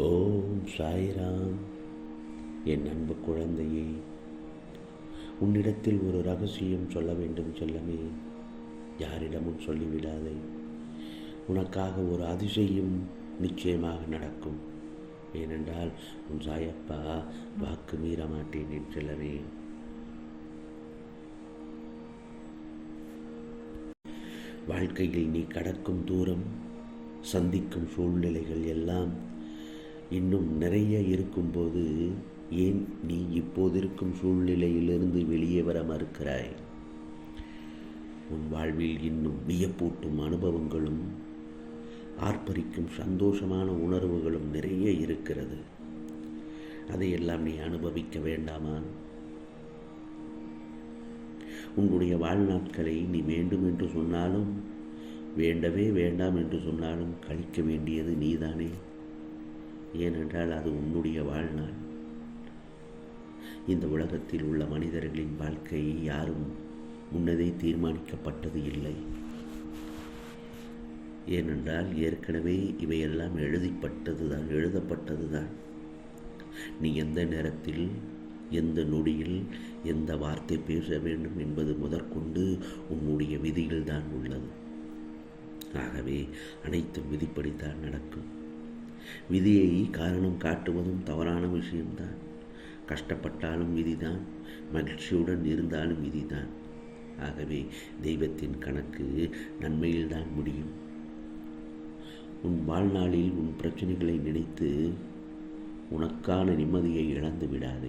ஓம் சாய்ராம். என் அன்பு குழந்தையே உன்னிடத்தில் ஒரு ரகசியம் சொல்ல வேண்டும் செல்லமே. யாரிடமும் சொல்லிவிடாதே. உனக்காக ஒரு அதிசயம் நிச்சயமாக நடக்கும். ஏனென்றால் உன் சாயப்பா வாக்கு மீற மாட்டேன் என் செல்லமே. வாழ்க்கையில் நீ கடக்கும் தூரம் சந்திக்கும் சூழ்நிலைகள் எல்லாம் இன்னும் நிறைய இருக்கும்போது ஏன் நீ இப்போது இருக்கும் சூழ்நிலையிலிருந்து வெளியே வர மறுக்கிறாய்? உன் வாழ்வில் இன்னும் வியப்பூட்டும் அனுபவங்களும் ஆர்ப்பரிக்கும் சந்தோஷமான உணர்வுகளும் நிறைய இருக்கிறது. அதையெல்லாம் நீ அனுபவிக்க வேண்டாமா உன்னுடைய வாழ்நாட்களை நீ வேண்டும் என்று சொன்னாலும் வேண்டவே வேண்டாம் என்று சொன்னாலும் கழிக்க வேண்டியது நீதானே? ஏனென்றால் அது உன்னுடைய வாழ்நாள். இந்த உலகத்தில் உள்ள மனிதர்களின் வாழ்க்கையை யாரும் முன்னதே தீர்மானிக்கப்பட்டது இல்லை. ஏனென்றால் ஏற்கனவே இவையெல்லாம் எழுதிப்பட்டது தான் எழுதப்பட்டது தான் நீ எந்த நேரத்தில் எந்த நொடியில் எந்த வார்த்தை பேச வேண்டும் என்பது முதற்கொண்டு உன்னுடைய விதியில் தான் உள்ளது. ஆகவே அனைத்தும் விதிப்படித்தான் நடக்கும். விதியை காரணம் காட்டுவதும் தவறான விஷயம்தான். கஷ்டப்பட்டாலும் விதிதான் மகிழ்ச்சியுடன் இருந்தாலும் விதிதான். ஆகவே தெய்வத்தின் கணக்கு நன்மையில்தான் முடியும். உன் வாழ்நாளில் உன் பிரச்சனைகளை நினைத்து உனக்கான நிம்மதியை இழந்து விடாதே.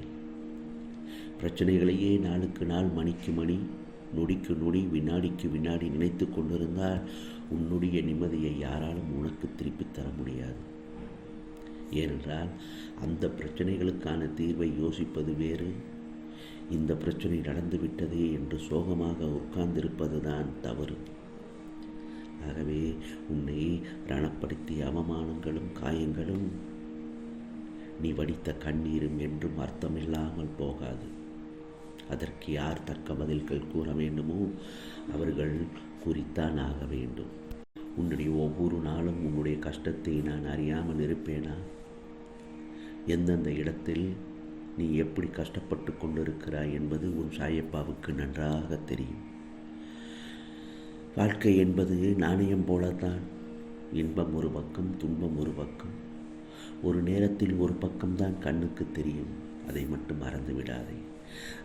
பிரச்சனைகளையே நாளுக்கு நாள் மணிக்கு மணி நொடிக்கு நொடி வினாடிக்கு வினாடி நினைத்து கொண்டிருந்தால் உன்னுடைய நிம்மதியை யாராலும் உனக்கு திருப்பித் தர முடியாது. ஏனென்றால் அந்த பிரச்சனைகளுக்கான தீர்வை யோசிப்பது வேறு. இந்த பிரச்சனை நடந்துவிட்டதே என்று சோகமாக உட்கார்ந்திருப்பதுதான் தவறு. ஆகவே உன்னை ரணப்படுத்திய அவமானங்களும் காயங்களும் நீ வடித்த கண்ணீரும் என்றும் அர்த்தமில்லாமல் போகாது. அதற்கு யார் தக்க பதில்கள் கூற வேண்டுமோ அவர்கள் குறித்தான் ஆக வேண்டும். உன்னுடைய ஒவ்வொரு நாளும் உன்னுடைய கஷ்டத்தை நான் அறியாமல் இருப்பேனா? எந்தெந்த இடத்தில் நீ எப்படி கஷ்டப்பட்டு கொண்டிருக்கிறாய் என்பது உன் சாயப்பாவுக்கு நன்றாக தெரியும். வாழ்க்கை என்பது நாணயம் போலத்தான். இன்பம் ஒரு பக்கம் துன்பம் ஒரு பக்கம். ஒரு நேரத்தில் ஒரு பக்கம்தான் கண்ணுக்கு தெரியும். அதை மட்டும் மறந்து விடாதே.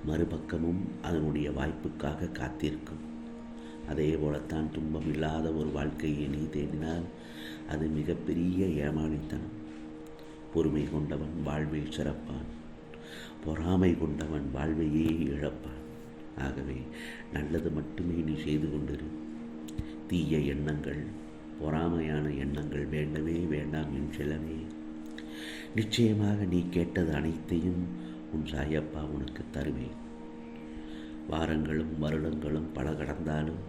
மறுபக்கமும் அதனுடைய வாய்ப்புக்காக காத்திருக்கும். அதே போலத்தான் துன்பம் இல்லாத ஒரு வாழ்க்கையை நீ தேடினால் அது மிகப்பெரிய ஏமாளித்தனம் பொறுமை கொண்டவன் வாழ்வில் சிறப்பான். பொறாமை கொண்டவன் வாழ்வையே இழப்பான். ஆகவே நல்லது மட்டுமே நீ செய்து கொண்டிரு. தீய எண்ணங்கள் பொறாமையான எண்ணங்கள் வேண்டவே வேண்டாம் என் செல்லவே நிச்சயமாக நீ கேட்டது அனைத்தையும் உன் சாயப்பா உனக்கு தருவேன். வாரங்களும் வருடங்களும் பல கடந்தாலும்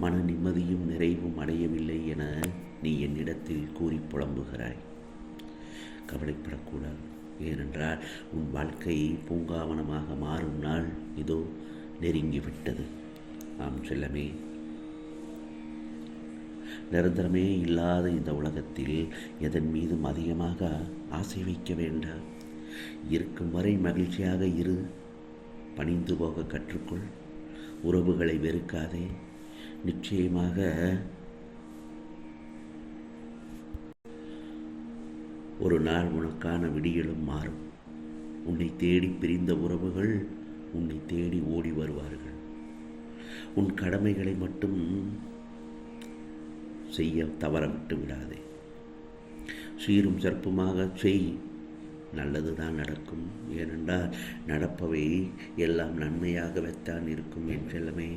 மன நிம்மதியும் நிறைவும் அடையவில்லை என நீ என்னிடத்தில் கூறி புலம்புகிறாய். கவலைப்படக்கூடாது. ஏனென்றால் உன் வாழ்க்கை பூங்காவனமாக மாறும் நாள் இதோ நெருங்கிவிட்டது. ஆம் செல்லமே. நிரந்தரமே இல்லாத இந்த உலகத்தில் எதன் மீதும் அதிகமாக ஆசை வைக்க வேண்டாம். இருக்கும் வரை மகிழ்ச்சியாக இரு. பணிந்து போக கற்றுக்கொள். உறவுகளை வெறுக்காதே. நிச்சயமாக ஒரு நாள் உனக்கான விடியலும் மாறும். உன்னை தேடி பிரிந்த உறவுகள் உன்னை தேடி ஓடி வருவார்கள். உன் கடமைகளை மட்டும் செய்ய தவறவிட்டு விடாதே. சீரும் சிறப்புமாக செய். நல்லது தான் நடக்கும். ஏனென்றால் நடப்பவை எல்லாம் நன்மையாகவேத்தான் இருக்கும் என்றெல்லாமே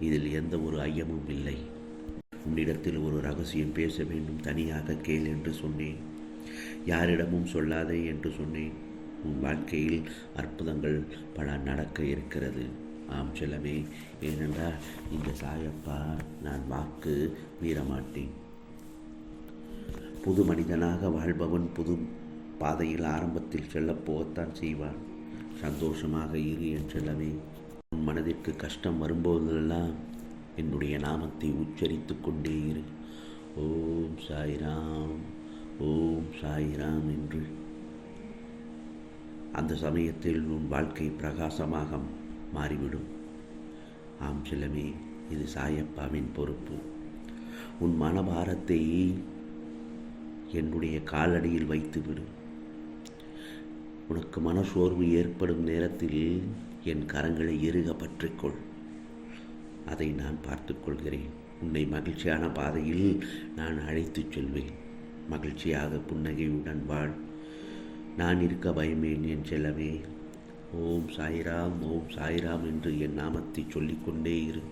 இதில் எந்த ஒரு ஐயமும் இல்லை. உன்னிடத்தில் ஒரு ரகசியம் பேச வேண்டும் தனியாக கேள் என்று சொன்னேன். யாரிடமும் சொல்லாதே என்று சொன்னேன். உன் வாழ்க்கையில் அற்புதங்கள் பல நடக்க இருக்கிறது. ஆம் செல்லமே ஏனென்றால் இந்த சாயப்பா நான் வாக்கு மீறமாட்டேன். புது மனிதனாக வாழ்பவன் புது பாதையில் ஆரம்பத்தில் செல்லப்போகத்தான் செய்வான். சந்தோஷமாக இரு என் செல்லவே உன் மனதிற்கு கஷ்டம் வரும்போதெல்லாம் என்னுடைய நாமத்தை உச்சரித்து கொண்டே இரு. ஓம் சாய்ராம். ஓம் சாயிராம் என்று. அந்த சமயத்தில் உன் வாழ்க்கை பிரகாசமாக மாறிவிடும். ஆம் சிலமே இது சாயப்பாவின் பொறுப்பு. உன் மனபாரத்தை என்னுடைய காலடியில் வைத்துவிடு. உனக்கு மனசோர்வு ஏற்படும் நேரத்தில் என் கரங்களை இறுக பற்றிக்கொள். அதை நான் பார்த்துக்கொள்கிறேன். உன்னை மகிழ்ச்சியான பாதையில் நான் அழைத்துச் செல்வேன். மகிழ்ச்சியாக புன்னகையுடன் வாழ். நான் இருக்க பயமேன் என் செல்லவே ஓம் சாய்ராம் ஓம் சாய்ராம் என்று என் நாமத்தை சொல்லிக்கொண்டே இரு.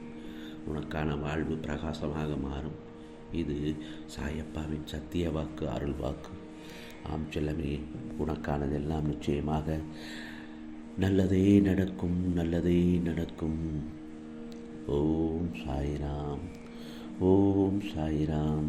உனக்கான வாழ்வு பிரகாசமாக மாறும். இது சாயப்பாவின் சத்திய வாக்கு அருள் வாக்கு. ஆம் செல்லமே உனக்கானதெல்லாம் நிச்சயமாக நல்லதே நடக்கும் நல்லதே நடக்கும். ஓம் சாய்ராம் ஓம் சாய்ராம்.